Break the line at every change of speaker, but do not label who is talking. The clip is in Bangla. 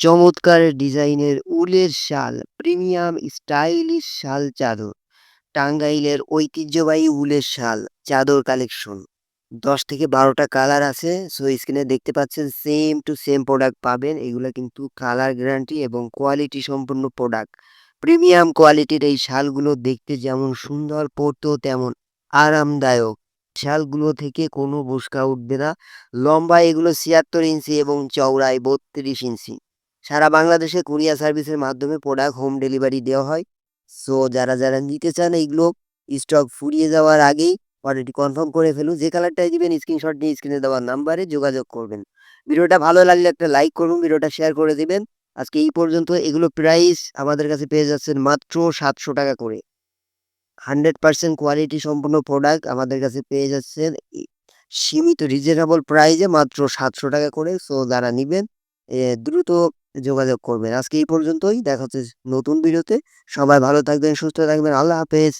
চমৎকার ডিজাইনের উলের শাল, প্রিমিয়াম স্টাইলিশ শাল চাদর। টাঙ্গাইলের ঐতিহ্যবাহী উলের শাল, চাদর কালেকশন। ১০ থেকে বারোটা কালার আছে। সো স্ক্রিনে দেখতে পাচ্ছেন সেম টু সেম প্রোডাক্ট পাবেন। এগুলো কিন্তু কালার গ্যারান্টি এবং কোয়ালিটি সম্পূর্ণ প্রোডাক্ট। প্রিমিয়াম কোয়ালিটির এই শালগুলো দেখতে যেমন সুন্দর, পরতেও তেমন আরামদায়ক। শালগুলো থেকে কোনো বোঁচকা উঠবে না। লম্বা এগুলো ৭৬ ইঞ্চি এবং চওড়ায় ৩২ ইঞ্চি। সারা বাংলাদেশে কুরিয়ার সার্ভিসের মাধ্যমে প্রোডাক্ট হোম ডেলিভারি দেওয়া হয়। সো যারা, যারা নিতে চান এইগুলো স্টক ফুরিয়ে যাওয়ার আগেই অলরেডি কনফার্ম করে ফেলুন। যে কালারটাই দিবেন স্ক্রিনশট নিয়ে স্ক্রিনে দেওয়ার নাম্বারে যোগাযোগ করবেন। ভিডিওটা ভালো লাগলে একটা লাইক করুন, ভিডিওটা শেয়ার করে দিবেন। আজকে এই পর্যন্ত এগুলো প্রাইস আমাদের কাছে পেয়ে যাচ্ছেন মাত্র ৳৭০০ করে। 100% কোয়ালিটি সম্পন্ন প্রোডাক্ট আমাদের কাছে পেয়ে যাচ্ছেন সীমিত রিজনেবল প্রাইসে মাত্র ৳৭০০ করে। সো যারা নিবেন দ্রুত যোগাযোগ করবেন। আজকে এই পর্যন্তই। দেখা হচ্ছে নতুন ভিডিওতে। সবাই ভালো থাকবেন, সুস্থ থাকবেন। আল্লাহ হাফেজ।